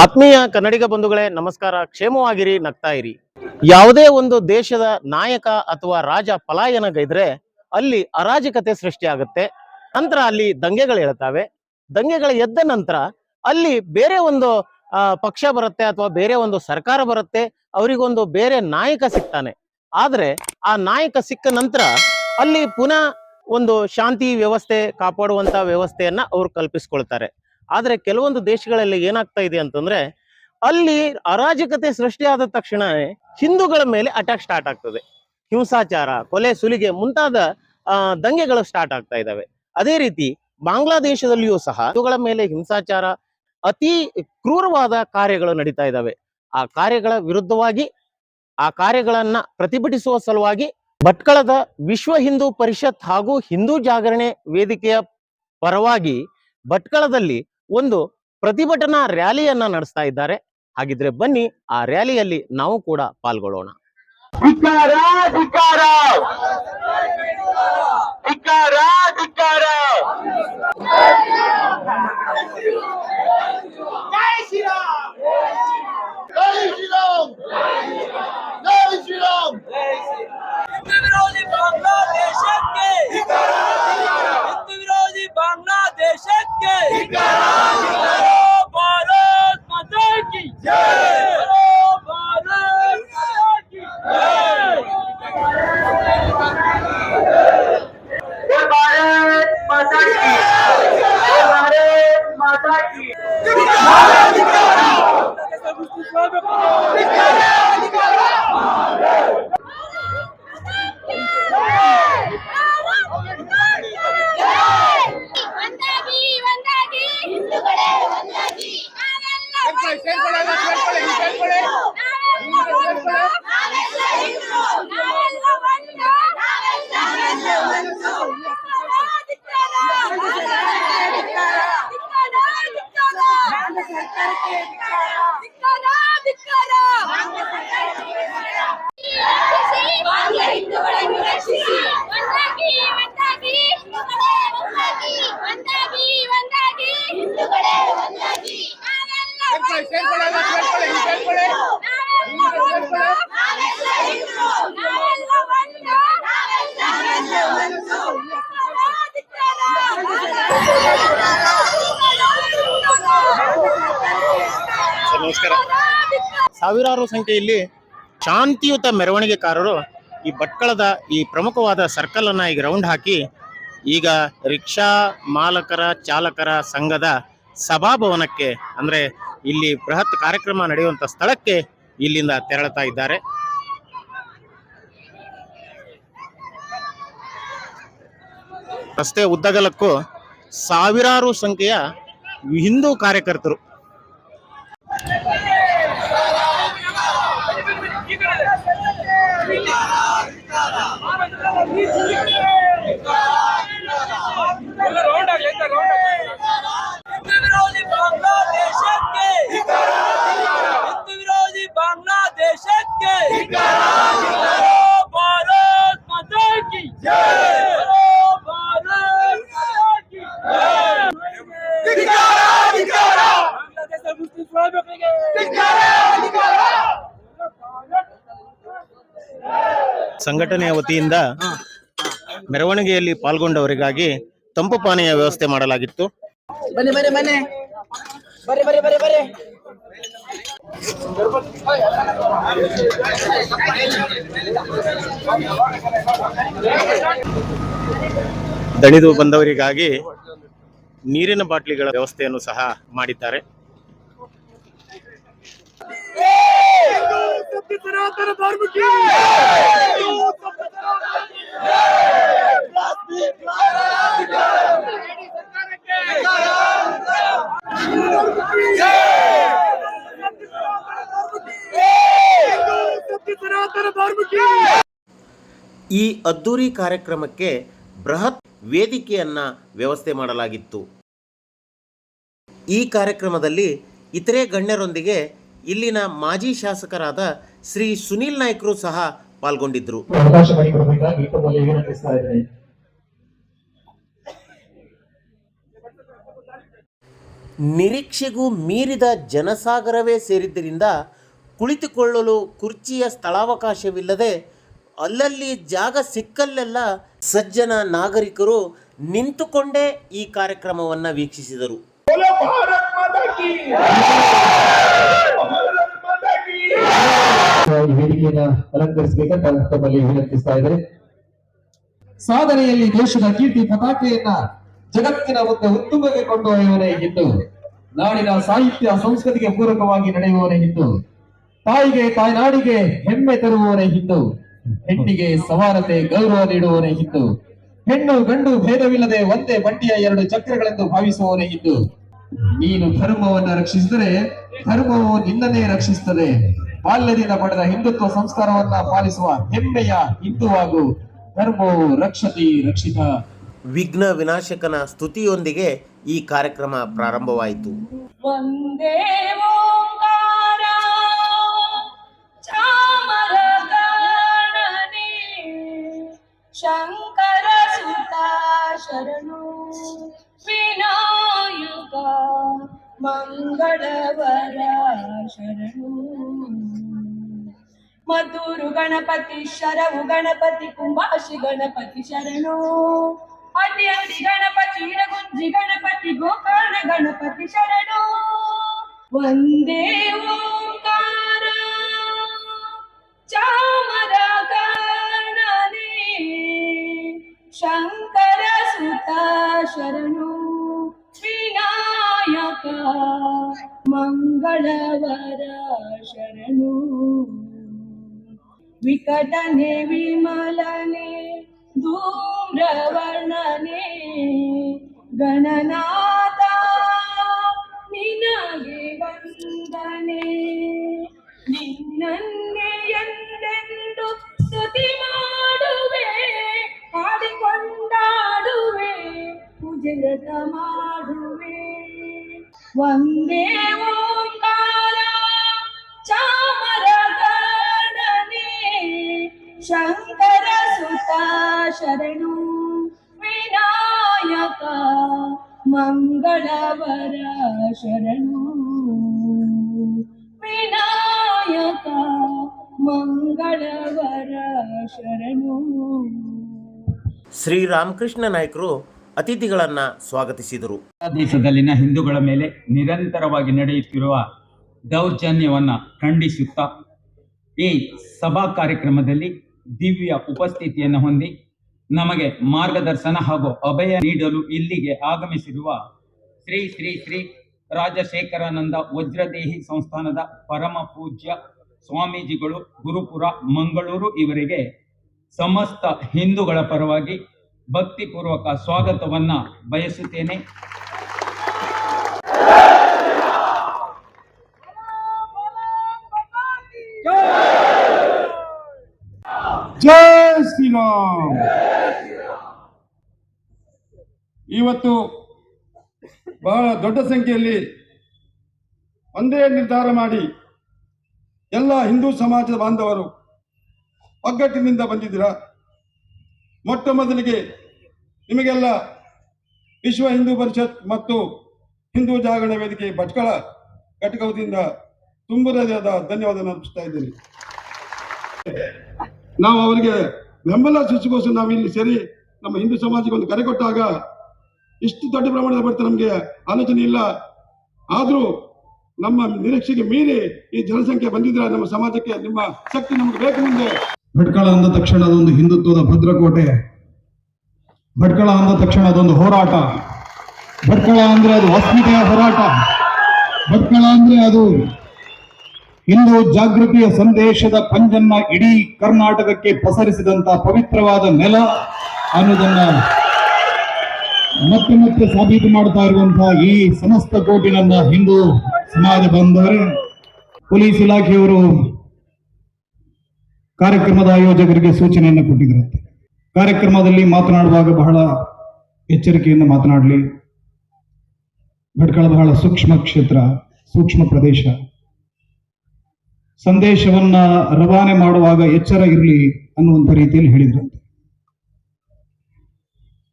ಆತ್ಮೀಯ ಕನ್ನಡಿಗ ಬಂಧುಗಳೇ, ನಮಸ್ಕಾರ. ಕ್ಷೇಮವಾಗಿರಿ, ನಗ್ತಾ ಇರಿ. ಯಾವುದೇ ಒಂದು ದೇಶದ ನಾಯಕ ಅಥವಾ ರಾಜ ಪಲಾಯನಗೈದ್ರೆ ಅಲ್ಲಿ ಅರಾಜಕತೆ ಸೃಷ್ಟಿಯಾಗುತ್ತೆ. ನಂತರ ಅಲ್ಲಿ ದಂಗೆಗಳು ಹೇಳ್ತಾವೆ. ದಂಗೆಗಳು ಎದ್ದ ನಂತರ ಅಲ್ಲಿ ಬೇರೆ ಒಂದು ಪಕ್ಷ ಬರುತ್ತೆ ಅಥವಾ ಬೇರೆ ಒಂದು ಸರ್ಕಾರ ಬರುತ್ತೆ, ಅವರಿಗೊಂದು ಬೇರೆ ನಾಯಕ ಸಿಗ್ತಾನೆ. ಆದ್ರೆ ಆ ನಾಯಕ ಸಿಕ್ಕ ನಂತರ ಅಲ್ಲಿ ಪುನಃ ಒಂದು ಶಾಂತಿ ವ್ಯವಸ್ಥೆ, ಕಾಪಾಡುವಂತ ವ್ಯವಸ್ಥೆಯನ್ನ ಅವ್ರು ಕಲ್ಪಿಸ್ಕೊಳ್ತಾರೆ. ಆದ್ರೆ ಕೆಲವೊಂದು ದೇಶಗಳಲ್ಲಿ ಏನಾಗ್ತಾ ಇದೆ ಅಂತಂದ್ರೆ ಅಲ್ಲಿ ಅರಾಜಕತೆ ಸೃಷ್ಟಿಯಾದ ತಕ್ಷಣ ಹಿಂದೂಗಳ ಮೇಲೆ ಅಟ್ಯಾಕ್ ಸ್ಟಾರ್ಟ್ ಆಗ್ತದೆ. ಹಿಂಸಾಚಾರ, ಕೊಲೆ, ಸುಲಿಗೆ ಮುಂತಾದ ದಂಗೆಗಳು ಸ್ಟಾರ್ಟ್ ಆಗ್ತಾ ಇದಾವೆ. ಅದೇ ರೀತಿ ಬಾಂಗ್ಲಾದೇಶದಲ್ಲಿಯೂ ಸಹ ಹಿಂದೂಗಳ ಮೇಲೆ ಹಿಂಸಾಚಾರ ಅತಿ ಕ್ರೂರವಾದ ಕಾರ್ಯಗಳು ನಡೀತಾ ಇದ್ದಾವೆ ಆ ಕಾರ್ಯಗಳ ವಿರುದ್ಧವಾಗಿ, ಆ ಕಾರ್ಯಗಳನ್ನ ಪ್ರತಿಭಟಿಸುವ ಸಲುವಾಗಿ ಭಟ್ಕಳದ ವಿಶ್ವ ಹಿಂದೂ ಪರಿಷತ್ ಹಾಗೂ ಹಿಂದೂ ಜಾಗರಣೆ ವೇದಿಕೆಯ ಪರವಾಗಿ ಭಟ್ಕಳದಲ್ಲಿ ಒಂದು ಪ್ರತಿಭಟನಾ ರ್ಯಾಲಿಯನ್ನ ನಡೆಸ್ತಾ ಇದ್ದಾರೆ. ಹಾಗಿದ್ರೆ ಬನ್ನಿ ಆ ರ್ಯಾಲಿಯಲ್ಲಿ ನಾವು ಕೂಡ ಪಾಲ್ಗೊಳ್ಳೋಣ. ಧಿಕ್ಕಾರ ಧಿಕ್ಕಾರ! ಧಿಕ್ಕಾರ ಧಿಕ್ಕಾರ! ಜೈ ಶ್ರೀರಾಮ್! ಜೈ ಶ್ರೀರಾಮ್! ಜೈ ಶ್ರೀರಾಮ್! ಜೈ ಶ್ರೀರಾಮ್! ನಮಸ್ಕಾರ. ಸಾವಿರಾರು ಸಂಖ್ಯೆಯಲ್ಲಿ ಶಾಂತಿಯುತ ಮೆರವಣಿಗೆಕಾರರು ಈ ಭಟ್ಕಳದ ಈ ಪ್ರಮುಖವಾದ ಸರ್ಕಲ್ ಅನ್ನ ಈಗ ರೌಂಡ್ ಹಾಕಿ ಈಗ ರಿಕ್ಷಾ ಮಾಲಕರ, ಚಾಲಕರ ಸಂಘದ ಸಭಾಭವನಕ್ಕೆ ಅಂದ್ರೆ ಇಲ್ಲಿ ಬೃಹತ್ ಕಾರ್ಯಕ್ರಮ ನಡೆಯುವಂತ ಸ್ಥಳಕ್ಕೆ ಇಲ್ಲಿಂದ ತೆರಳುತ್ತಾ ಇದ್ದಾರೆ ರಸ್ತೆ ಉದ್ದಗಲಕ್ಕೂ ಸಾವಿರಾರು ಸಂಖ್ಯೆಯ ಹಿಂದೂ ಕಾರ್ಯಕರ್ತರು ಸಂಘಟನೆಯ ವತಿಯಿಂದ ಮೆರವಣಿಗೆಯಲ್ಲಿ ಪಾಲ್ಗೊಂಡವರಿಗಾಗಿ ತಂಪು ಪಾನೀಯ ವ್ಯವಸ್ಥೆ ಮಾಡಲಾಗಿತ್ತು. ದಣಿದು ಬಂದವರಿಗಾಗಿ ನೀರಿನ ಬಾಟ್ಲಿಗಳ ವ್ಯವಸ್ಥೆಯನ್ನು ಸಹ ಮಾಡಿದ್ದಾರೆ. ಈ ಅದ್ದೂರಿ ಕಾರ್ಯಕ್ರಮಕ್ಕೆ ಬೃಹತ್ ವೇದಿಕೆಯನ್ನ ವ್ಯವಸ್ಥೆ ಮಾಡಲಾಗಿತ್ತು. ಈ ಕಾರ್ಯಕ್ರಮದಲ್ಲಿ ಇತರೆ ಗಣ್ಯರೊಂದಿಗೆ ಇಲ್ಲಿನ ಮಾಜಿ ಶಾಸಕರಾದ ಶ್ರೀ ಸುನೀಲ್ ನಾಯ್ಕರು ಸಹ ಇದ್ದೇನೆ ನಿರೀಕ್ಷೆಗೂ ಮೀರಿದ ಜನಸಾಗರವೇ ಸೇರಿದ್ದರಿಂದ ಕುಳಿತುಕೊಳ್ಳಲು ಕುರ್ಚಿಯ ಸ್ಥಳಾವಕಾಶವಿಲ್ಲದೆ ಅಲ್ಲಲ್ಲಿ ಜಾಗ ಸಿಕ್ಕಲ್ಲೆಲ್ಲ ಸಜ್ಜನ ನಾಗರಿಕರು ನಿಂತುಕೊಂಡೇ ಈ ಕಾರ್ಯಕ್ರಮವನ್ನು ವೀಕ್ಷಿಸಿದರು. ಈ ಅಲಂಕರಿಸಬೇಕಂತ ತಮ್ಮಲ್ಲಿ ವಿನಂತಿಸ್ತಾ ಇದ್ದಾರೆ. ಸಾಧನೆಯಲ್ಲಿ ದೇಶದ ಕೀರ್ತಿ ಪತಾಕೆಯನ್ನ ಜಗತ್ತಿನ ಮುಂದೆ ಉತ್ತುಂಗಕ್ಕೆ ಕೊಂಡೊಯ್ಯುವನೇ ಇದ್ದು ನಾಡಿನ ಸಾಹಿತ್ಯ ಸಂಸ್ಕೃತಿಗೆ ಪೂರಕವಾಗಿ ನಡೆಯುವವನೇ ಇದ್ದು ತಾಯಿಗೆ, ತಾಯ್ನಾಡಿಗೆ ಹೆಮ್ಮೆ ತರುವವನೇ ಇದ್ದು ಹೆಣ್ಣಿಗೆ ಸಮಾನತೆ ಗೌರವ ನೀಡುವವನೇ ಇದ್ದು ಹೆಣ್ಣು, ಗಂಡು ಭೇದವಿಲ್ಲದೆ ಒಂದೇ ಬಂಡಿಯ ಎರಡು ಚಕ್ರಗಳೆಂದು ಭಾವಿಸುವವನೇ ಇದ್ದು ನೀನು ಧರ್ಮವನ್ನು ರಕ್ಷಿಸಿದರೆ ಧರ್ಮವು ನಿನ್ನನ್ನೇ ರಕ್ಷಿಸುತ್ತದೆ. ಬಾಲ್ಯದಿಂದ ಪಡೆದ ಹಿಂದುತ್ವ ಸಂಸ್ಕಾರವನ್ನ ಪಾಲಿಸುವ ಹೆಮ್ಮೆಯ ಹಿಂದುವಾಗು ಧರ್ಮವು ರಕ್ಷತಿ ರಕ್ಷಿತ. ವಿಘ್ನ ವಿನಾಶಕನ ಸ್ತುತಿಯೊಂದಿಗೆ ಈ ಕಾರ್ಯಕ್ರಮ ಪ್ರಾರಂಭವಾಯಿತು. ವಂದೇ ಓಂಕಾರ ಚಾಮರಗಣನೆ ಶಂಕರ ಸುತ ಶರಣು ವಿನಾಯುಗ ಮಂಗಳವರ ಶರಣು ಮಧುರು ಗಣಪತಿ ಶರವು ಗಣಪತಿ ಕುಂಭಾಷಿ ಗಣಪತಿ ಶರಣು. ಅಡ್ಡಿ ಗಣಪತಿ ಇರಗುಂಜಿ ಗಣಪತಿ ಗೋಕರ್ಣ ಗಣಪತಿ ಶರಣು. ಒಂದೇ ಓಂಕಾರ. ಚಾಮರ ಗಣನೆ ಶಂಕರ ಸುತ ಶರಣು. ವಿನಾಯಕ ಮಂಗಳವರ ಶರಣು. ವಿಕಟನೆ ವಿಮಲನೆ ಧೂಮ್ರವರ್ಣನೆ ಗಣನಾಥ ನಿನಗೆ ವಂದನೆ. ನಿನ್ನನ್ನೇ ಎಂದೆಂದು ಸ್ತುತಿ ಮಾಡುವೆ ಹಾಡಿಕೊಂಡಾಡುವೆ ಪೂಜೆ ಮಾಡುವೆ. ಒಂದೇ ಶಂಕರ ಸುತ ಶರಣು. ವಿನಾಯಕ ಮಂಗಳವರ ಶರಣು. ವಿನಾಯಕ ಮಂಗಳವರ ಶರಣು. ಶ್ರೀರಾಮಕೃಷ್ಣ ನಾಯ್ಕರು ಅತಿಥಿಗಳನ್ನು ಸ್ವಾಗತಿಸಿದರು. ದೇಶದಲ್ಲಿನ ಹಿಂದೂಗಳ ಮೇಲೆ ನಿರಂತರವಾಗಿ ನಡೆಯುತ್ತಿರುವ ದೌರ್ಜನ್ಯವನ್ನ ಖಂಡಿಸುತ್ತಾ ಈ ಸಭಾ ಕಾರ್ಯಕ್ರಮದಲ್ಲಿ ದಿವ್ಯ ಉಪಸ್ಥಿತಿಯನ್ನು ಹೊಂದಿ ನಮಗೆ ಮಾರ್ಗದರ್ಶನ ಹಾಗೂ ಅಭಯ ನೀಡಲು ಇಲ್ಲಿಗೆ ಆಗಮಿಸಿರುವ ಶ್ರೀ ಶ್ರೀ ಶ್ರೀ ರಾಜಶೇಖರಾನಂದ ವಜ್ರದೇಹಿ ಸಂಸ್ಥಾನದ ಪರಮ ಪೂಜ್ಯ ಸ್ವಾಮೀಜಿಗಳು ಗುರುಪುರ, ಮಂಗಳೂರು ಇವರಿಗೆ ಸಮಸ್ತ ಹಿಂದೂಗಳ ಪರವಾಗಿ ಭಕ್ತಿಪೂರ್ವಕ ಸ್ವಾಗತವನ್ನ ಬಯಸುತ್ತೇನೆ. ಇವತ್ತು ಬಹಳ ದೊಡ್ಡ ಸಂಖ್ಯೆಯಲ್ಲಿ ಒಂದೇ ನಿರ್ಧಾರ ಮಾಡಿ ಎಲ್ಲ ಹಿಂದೂ ಸಮಾಜದ ಬಾಂಧವರು ಒಗ್ಗಟ್ಟಿನಿಂದ ಬಂದಿದ್ದೀರ? ಮೊಟ್ಟ ಮೊದಲಿಗೆ ನಿಮಗೆಲ್ಲ ವಿಶ್ವ ಹಿಂದೂ ಪರಿಷತ್ ಮತ್ತು ಹಿಂದೂ ಜಾಗರಣ ವೇದಿಕೆ ಭಟ್ಕಳ ಘಟಕದಿಂದ ತುಂಬುರದಾದ ಧನ್ಯವಾದ ಅರ್ಪಿಸ್ತಾ ಇದ್ದೀನಿ. ನಾವು ಅವರಿಗೆ ಬೆಂಬಲ ಸೃಷ್ಟಿಗೋಸ್ಕರ ನಾವು ಇಲ್ಲಿ ಸೇರಿ ನಮ್ಮ ಹಿಂದೂ ಸಮಾಜಕ್ಕೆ ಒಂದು ಕರೆ ಕೊಟ್ಟಾಗ ಇಷ್ಟು ದೊಡ್ಡ ಪ್ರಮಾಣದ ಬರ್ತಾರೆ ನಮಗೆ ಆಲೋಚನೆ ಇಲ್ಲ. ಆದರೂ ನಮ್ಮ ನಿರೀಕ್ಷೆಗೆ ಮೀರಿ ಈ ಜನಸಂಖ್ಯೆ ಬಂದಿದ್ರೆ ನಮ್ಮ ಸಮಾಜಕ್ಕೆ ನಿಮ್ಮ ಶಕ್ತಿ ನಮಗೆ ಬೇಕು ಮುಂದೆ. ಭಟ್ಕಳ ಅಂದ ತಕ್ಷಣ ಅದೊಂದು ಹಿಂದುತ್ವದ ಭದ್ರಕೋಟೆ. ಭಟ್ಕಳ ಅಂದ ತಕ್ಷಣ ಅದೊಂದು ಹೋರಾಟ. ಭಟ್ಕಳ ಅಂದ್ರೆ ಅದು ಅಸ್ಮಿತೆಯ ಹೋರಾಟ. ಭಟ್ಕಳ ಅಂದ್ರೆ ಅದು ಹಿಂದೂ ಜಾಗೃತಿಯ ಸಂದೇಶದ ಪಂಜನ್ನ ಇಡೀ ಕರ್ನಾಟಕಕ್ಕೆ ಪಸರಿಸಿದಂತ ಪವಿತ್ರವಾದ ನೆಲ ಅನ್ನೋದನ್ನ ಮತ್ತೆ ಮತ್ತೆ ಸಾಬೀತು ಮಾಡ್ತಾ ಇರುವಂತಹ ಈ ಸಮಸ್ತ ಕೋಟಿ ನನ್ನ ಹಿಂದೂ ಸಮಾಜ ಬಂದವರೇ ಪೊಲೀಸ್ ಇಲಾಖೆಯವರು ಕಾರ್ಯಕ್ರಮದ ಆಯೋಜಕರಿಗೆ ಸೂಚನೆಯನ್ನು ಕೊಟ್ಟಿದ್ರಂತೆ. ಕಾರ್ಯಕ್ರಮದಲ್ಲಿ ಮಾತನಾಡುವಾಗ ಬಹಳ ಎಚ್ಚರಿಕೆಯಿಂದ ಮಾತನಾಡಲಿ. ಭಟ್ಕಳ ಬಹಳ ಸೂಕ್ಷ್ಮ ಕ್ಷೇತ್ರ, ಸೂಕ್ಷ್ಮ ಪ್ರದೇಶ. ಸಂದೇಶವನ್ನ ರವಾನೆ ಮಾಡುವಾಗ ಎಚ್ಚರ ಇರಲಿ ಅನ್ನುವಂಥ ರೀತಿಯಲ್ಲಿ ಹೇಳಿದ್ರಂತೆ.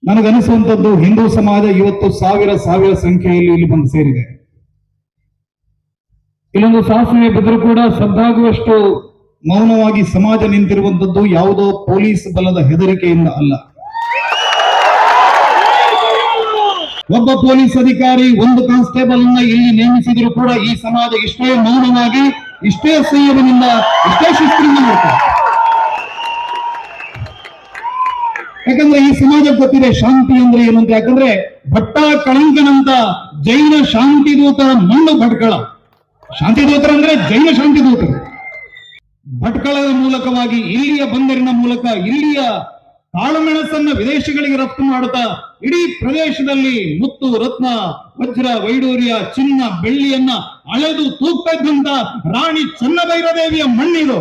ನನಗನಿಸುವಂಥದ್ದು ಹಿಂದೂ ಸಮಾಜ ಇವತ್ತು ಸಾವಿರ ಸಾವಿರ ಸಂಖ್ಯೆಯಲ್ಲಿ ಇಲ್ಲಿ ಬಂದು ಸೇರಿದೆ. ಇಲ್ಲೊಂದು ಸಾಸಿವೆ ಬಿದ್ದರೂ ಕೂಡ ಸದ್ದಾಗುವಷ್ಟು ಮೌನವಾಗಿ ಸಮಾಜ ನಿಂತಿರುವಂತದ್ದು ಯಾವುದೋ ಪೊಲೀಸ್ ಬಲದ ಹೆದರಿಕೆಯಿಂದ ಅಲ್ಲ. ಒಬ್ಬ ಪೊಲೀಸ್ ಅಧಿಕಾರಿ ಒಂದು ಕಾನ್ಸ್ಟೇಬಲ್ ಅನ್ನ ಇಲ್ಲಿ ನೇಮಿಸಿದ್ರು ಕೂಡ ಈ ಸಮಾಜ ಇಷ್ಟೇ ಮೌನವಾಗಿ ಇಷ್ಟೇ ಸಂಯಮದಿಂದ, ಇಷ್ಟೇ ಶಿಸ್ತಿನಿಂದ ನೋಡ್ತಾರೆ ಯಾಕಂದ್ರೆ ಈ ಸಮಾಜ ಗೊತ್ತಿದೆ ಶಾಂತಿ ಅಂದ್ರೆ ಏನು ಅಂತ. ಯಾಕಂದ್ರೆ ಭಟ್ಟ ಕಳಂಕನಂತ ಜೈನ ಶಾಂತಿ ದೂತರ ಮಣ್ಣು ಭಟ್ಕಳ. ಶಾಂತಿ ದೂತರ ಅಂದ್ರೆ ಜೈನ ಶಾಂತಿ ದೂತರು. ಭಟ್ಕಳದ ಮೂಲಕವಾಗಿ ಇಲ್ಲಿಯ ಬಂದರಿನ ಮೂಲಕ ಇಲ್ಲಿಯ ಕಾಳುಮೆಣಸನ್ನ ವಿದೇಶಗಳಿಗೆ ರಫ್ತು ಮಾಡುತ್ತಾ ಇಡೀ ಪ್ರದೇಶದಲ್ಲಿ ಮುತ್ತು, ರತ್ನ, ವಜ್ರ, ವೈಡೂರ್ಯ, ಚಿನ್ನ, ಬೆಳ್ಳಿಯನ್ನ ಅಳೆದು ತೂಗ್ತಾ ಇದ್ದಂತ ರಾಣಿ ಚನ್ನಭೈರದೇವಿಯ ಮಣ್ಣಿದು.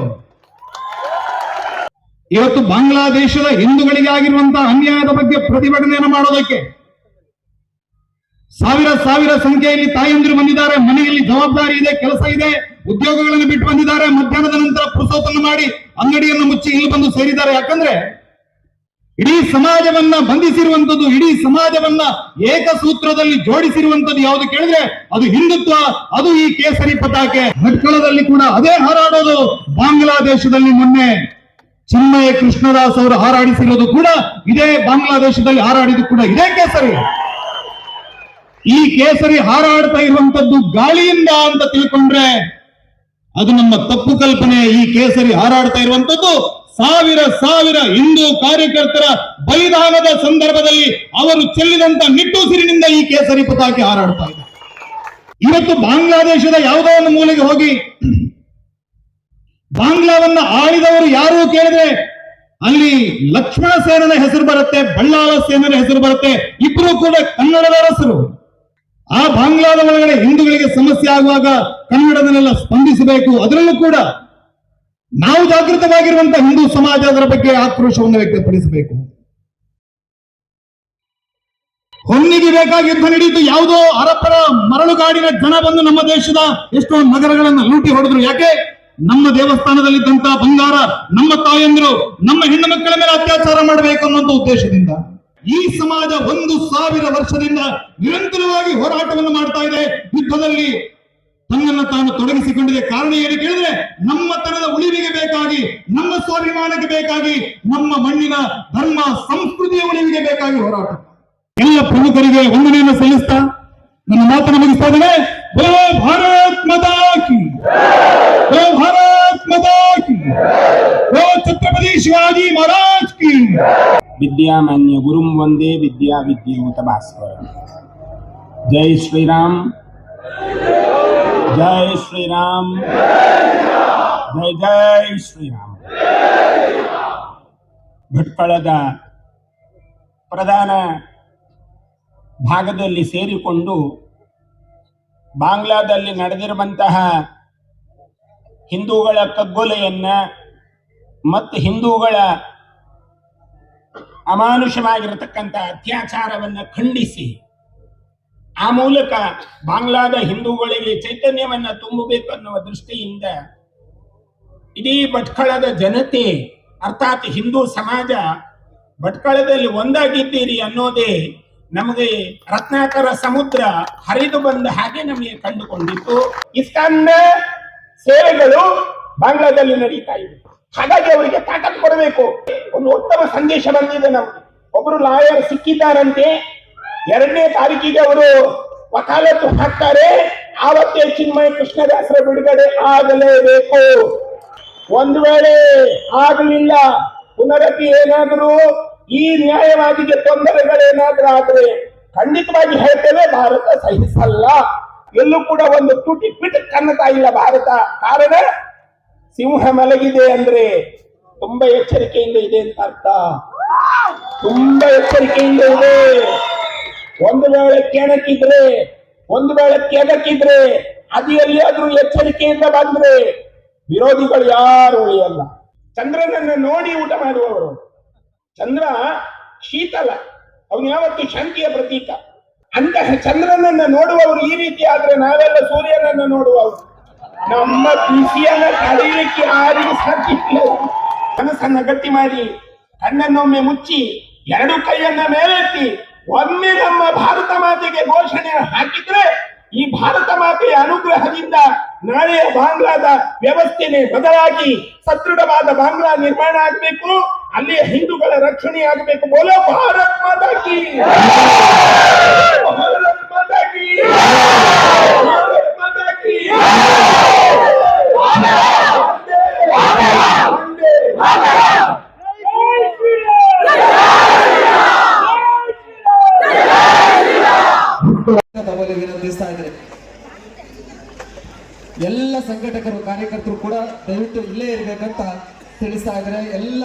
ಇವತ್ತು ಬಾಂಗ್ಲಾದೇಶದ ಹಿಂದೂಗಳಿಗೆ ಆಗಿರುವಂತಹ ಅನ್ಯಾಯದ ಬಗ್ಗೆ ಪ್ರತಿಭಟನೆಯನ್ನು ಮಾಡೋದಕ್ಕೆ ಸಾವಿರ ಸಾವಿರ ಸಂಖ್ಯೆಯಲ್ಲಿ ತಾಯಂದಿರು ಬಂದಿದ್ದಾರೆ, ಮನೆಯಲ್ಲಿ ಜವಾಬ್ದಾರಿ ಇದೆ, ಕೆಲಸ ಇದೆ, ಉದ್ಯೋಗಗಳನ್ನು ಬಿಟ್ಟು ಬಂದಿದ್ದಾರೆ, ಮಧ್ಯಾಹ್ನದ ನಂತರ ಪುರುಸೋತನ್ನು ಮಾಡಿ ಅಂಗಡಿಯನ್ನು ಮುಚ್ಚಿ ಇಲ್ಲಿ ಬಂದು ಸೇರಿದ್ದಾರೆ. ಯಾಕಂದ್ರೆ ಇಡೀ ಸಮಾಜವನ್ನ ಬಂಧಿಸಿರುವಂತದ್ದು ಇಡೀ ಸಮಾಜವನ್ನ ಏಕಸೂತ್ರದಲ್ಲಿ ಜೋಡಿಸಿರುವಂತದ್ದು ಯಾವುದು ಕೇಳಿದ್ರೆ ಅದು ಹಿಂದುತ್ವ, ಅದು ಈ ಕೇಸರಿ ಪತಾಕೆ ಭಟ್ಕಳದಲ್ಲಿ ಕೂಡ ಅದೇ ಹಾರಾಡೋದು ಬಾಂಗ್ಲಾದೇಶದಲ್ಲಿ ಮೊನ್ನೆ. ಚಿನ್ಮಯ ಕೃಷ್ಣದಾಸ್ ಅವರು ಹಾರಾಡಿಸಿರೋದು ಕೂಡ ಇದೇ ಬಾಂಗ್ಲಾದೇಶದಲ್ಲಿ ಹಾರಾಡಿದ್ದು ಕೂಡ ಇದೇ ಕೇಸರಿ. ಈ ಕೇಸರಿ ಹಾರಾಡ್ತಾ ಇರುವಂತದ್ದು ಗಾಳಿಯಿಂದ ಅಂತ ತಿಳ್ಕೊಂಡ್ರೆ ಅದು ನಮ್ಮ ತಪ್ಪು ಕಲ್ಪನೆ. ಈ ಕೇಸರಿ ಹಾರಾಡ್ತಾ ಇರುವಂತದ್ದು ಸಾವಿರ ಸಾವಿರ ಹಿಂದೂ ಕಾರ್ಯಕರ್ತರ ಬಲಿದಾನದ ಸಂದರ್ಭದಲ್ಲಿ ಅವರು ಚೆಲ್ಲಿದಂತ ನಿಟ್ಟುಸಿರಿನಿಂದ ಈ ಕೇಸರಿ ಪತಾಕೆ ಹಾರಾಡ್ತಾ ಇದೆ. ಇವತ್ತು ಬಾಂಗ್ಲಾದೇಶದ ಯಾವುದೋ ಒಂದು ಮೂಲೆಗೆ ಹೋಗಿ ಬಾಂಗ್ಲಾವನ್ನ ಆಳಿದವರು ಯಾರು ಕೇಳಿದ್ರೆ ಅಲ್ಲಿ ಲಕ್ಷ್ಮಣ ಸೇನನ ಹೆಸರು ಬರುತ್ತೆ ಬಳ್ಳಾಳ ಸೇನನ ಹೆಸರು ಬರುತ್ತೆ, ಇಬ್ರು ಕೂಡ ಕನ್ನಡದ ಅರಸರು ಆ ಬಾಂಗ್ಲಾದ ಒಳಗಡೆ ಹಿಂದೂಗಳಿಗೆ ಸಮಸ್ಯೆ ಆಗುವಾಗ ಕನ್ನಡದನ್ನೆಲ್ಲ ಸ್ಪಂದಿಸಬೇಕು, ಅದರಲ್ಲೂ ಕೂಡ ನಾವು ಜಾಗೃತವಾಗಿರುವಂತಹ ಹಿಂದೂ ಸಮಾಜ ಅದರ ಬಗ್ಗೆ ಆಕ್ರೋಶವನ್ನು ವ್ಯಕ್ತಪಡಿಸಬೇಕು. ಹೊನ್ನಿಗೆ ಬೇಕಾಗಿ ಯುದ್ಧ ನಡೆಯಿತು ಯಾವುದೋ ಅರಪ್ಪರ ಮರಳುಗಾಡಿನ ಜನ ಬಂದು ನಮ್ಮ ದೇಶದ ಎಷ್ಟೋ ನಗರಗಳನ್ನು ಲೂಟಿ ಹೊಡೆದ್ರು. ಯಾಕೆ? ನಮ್ಮ ದೇವಸ್ಥಾನದಲ್ಲಿದ್ದಂತಹ ಬಂಗಾರ, ನಮ್ಮ ತಾಯಂದಿರು, ನಮ್ಮ ಹೆಣ್ಣು ಮಕ್ಕಳ ಮೇಲೆ ಅತ್ಯಾಚಾರ ಮಾಡಬೇಕು ಅನ್ನೋ ಉದ್ದೇಶದಿಂದ ಈ ಸಮಾಜ ಒಂದು ಸಾವಿರ ವರ್ಷದಿಂದ ನಿರಂತರವಾಗಿ ಹೋರಾಟವನ್ನು ಮಾಡ್ತಾ ಇದೆ. ಯುದ್ಧದಲ್ಲಿ ತನ್ನನ್ನು ತಾನು ತೊಡಗಿಸಿಕೊಂಡಿದೆ. ಕಾರಣ ಏನು ಕೇಳಿದ್ರೆ, ನಮ್ಮ ತನದ ಉಳಿವಿಗೆ ಬೇಕಾಗಿ, ನಮ್ಮ ಸ್ವಾಭಿಮಾನಕ್ಕೆ ಬೇಕಾಗಿ, ನಮ್ಮ ಮಣ್ಣಿನ ಧರ್ಮ ಸಂಸ್ಕೃತಿಯ ಉಳಿವಿಗೆ ಬೇಕಾಗಿ ಹೋರಾಟ. ಎಲ್ಲ ಪ್ರಮುಖರಿಗೆ ವಂದನೆಯನ್ನು ಸಲ್ಲಿಸ್ತಾ, ನನ್ನ ಮಾತನ್ನು ಮುಗಿಸ್ತಾ ಇದ್ದೇನೆ. ಭಾರತ್ ಮತಾಕಿ ಭಾರತ್ ಮತಾಕಿ ಛತ್ರಪತಿ ಶಿವಾಜಿ ಮಹಾರಾಜ್ ಕಿ ವಿದ್ಯಾ ಮಾನ್ಯ ಗುರುಂ ವಂದೇ ವಿದ್ಯಾ ವಿದ್ಯೂತ ಭಾಸ್ಕರ. ಜೈ ಶ್ರೀರಾಮ್. जय श्री राम जय जय श्री राम ಭಟ್ಕಳದ ಪ್ರಧಾನ ಭಾಗದಲ್ಲಿ ಸೇರಿಕೊಂಡು ಬಾಂಗ್ಲಾದಲ್ಲಿ ನಡೆದಿರುವಂತಹ ಹಿಂದೂಗಳ ಕಗ್ಗೊಲೆಯನ್ನ ಮತ್ತು ಹಿಂದೂಗಳ ಅಮಾನುಷವಾಗಿರತಕ್ಕಂಥ ಅತ್ಯಾಚಾರವನ್ನು ಖಂಡಿಸಿ ಆ ಮೂಲಕ ಬಾಂಗ್ಲಾದ ಹಿಂದೂಗಳಿಗೆ ಚೈತನ್ಯವನ್ನ ತುಂಬಬೇಕು ಅನ್ನುವ ದೃಷ್ಟಿಯಿಂದ ಇಡೀ ಭಟ್ಕಳದ ಜನತೆ, ಅರ್ಥಾತ್ ಹಿಂದೂ ಸಮಾಜ, ಭಟ್ಕಳದಲ್ಲಿ ಒಂದಾಗಿದ್ದೀರಿ ಅನ್ನೋದೇ ನಮಗೆ ರತ್ನಾಕರ ಸಮುದ್ರ ಹರಿದು ಬಂದ ಹಾಗೆ ನಮಗೆ ಕಂಡುಕೊಂಡಿತ್ತು. ಇಸ್ಕಾನ್ನ ಸೇವೆಗಳು ಬಾಂಗ್ಲಾದಲ್ಲಿ ನಡೀತಾ ಇವೆ. ಹಾಗಾಗಿ ಅವರಿಗೆ ತಾಕತ್ ಕೊಡಬೇಕು. ಒಂದು ಉತ್ತಮ ಸಂದೇಶ ಬಂದಿದೆ ನಮ್ಗೆ. ಒಬ್ರು ಲಾಯರ್ ಸಿಕ್ಕಿದ್ದಾರಂತೆ ಎರಡನೇ ತಾರೀಕಿಗೆ ಅವರು ವಕಾಲತ್ತು ಹಾಕ್ತಾರೆ. ಆವತ್ತೇ ಚಿನ್ಮಯ ಕೃಷ್ಣದಾಸರ ಬಿಡುಗಡೆ ಆಗಲೇಬೇಕು. ಒಂದು ವೇಳೆ ಆಗಲಿಲ್ಲ, ಪುನರತಿ ಏನಾದರೂ ಈ ನ್ಯಾಯವಾದಿಗೆ ತೊಂದರೆಗಳೇನಾದ್ರೂ ಆದ್ರೆ ಖಂಡಿತವಾಗಿ ಹೇಳ್ತೇವೆ, ಭಾರತ ಸಹಿಸಲ್ಲ. ಎಲ್ಲೂ ಕೂಡ ಒಂದು ತುಟಿ ಪಿಟ್ ಕನ್ನತಾ ಇಲ್ಲ ಭಾರತ. ಕಾರಣ, ಸಿಂಹ ಮಲಗಿದೆ ಅಂದ್ರೆ ತುಂಬಾ ಎಚ್ಚರಿಕೆಯಿಂದ ಇದೆ ಅಂತ ಅರ್ಥ. ತುಂಬಾ ಎಚ್ಚರಿಕೆಯಿಂದ ಇದೆ. ಒಂದು ವೇಳೆ ಕೆಣಕಿದ್ರೆ ಒಂದು ವೇಳೆ ಕೆದಕಿದ್ರೆ ಅದು ಎಲ್ಲಿಯಾದ್ರೂ ಎಚ್ಚರಿಕೆಯಿಂದ ಬಂದ್ರೆ ವಿರೋಧಿಗಳು ಯಾರು ಉಳಿಯಲ್ಲ. ಚಂದ್ರನನ್ನ ನೋಡಿ ಊಟ ಮಾಡುವವರು. ಚಂದ್ರ ಶೀತಲ. ಅವನು ಯಾವತ್ತು ಶಾಂತಿಯ ಪ್ರತೀಕ. ಅಂತಹ ಚಂದ್ರನನ್ನ ನೋಡುವವರು ಈ ರೀತಿ ಆದ್ರೆ ನಾವೆಲ್ಲ ಸೂರ್ಯನನ್ನ ನೋಡುವವರು. ನಮ್ಮ ಬಿಸಿಯನ್ನ ತಡೆಯಲಿಕ್ಕೆ ಯಾರಿಗೂ ಸಾಧ್ಯ ಇಲ್ಲ ಗಟ್ಟಿ ಮಾಡಿ, ಕಣ್ಣನ್ನೊಮ್ಮೆ ಮುಚ್ಚಿ, ಎರಡು ಕೈಯನ್ನ ಮೇಲೆತ್ತಿ ಒಮ್ಮೆ ನಮ್ಮ ಭಾರತ ಮಾತೆಗೆ ಘೋಷಣೆ ಹಾಕಿದ್ರೆ ಈ ಭಾರತ ಮಾತೆಯ ಅನುಗ್ರಹದಿಂದ ನಾಳೆಯ ಬಾಂಗ್ಲಾದ ವ್ಯವಸ್ಥೆನೆ ಬದಲಾಗಿ ಸದೃಢವಾದ ಬಾಂಗ್ಲಾ ನಿರ್ಮಾಣ ಆಗಬೇಕು. ಅಲ್ಲಿಯ ಹಿಂದೂಗಳ ರಕ್ಷಣೆ ಆಗಬೇಕು ಬೋಲೋ ಭಾರತ್ ಮಾತಾ ಕಿ ಭಾರತ್ ಮಾತಾ ಕಿ ಭಾರತ್ ಮಾತಾ ಕಿ ವಂದೇ, ವಂದೇ. ತಮ್ಮಲ್ಲಿ ವಿನಂತಿಸ್ತಾ ಇದ್ದಾರೆ. ಎಲ್ಲ ಸಂಘಟಕರು ಕಾರ್ಯಕರ್ತರು ಕೂಡ ದಯವಿಟ್ಟು ಇಲ್ಲೇ ಇರಬೇಕಂತ ತಿಳಿಸ್ತಾ ಇದ್ದಾರೆ. ಎಲ್ಲ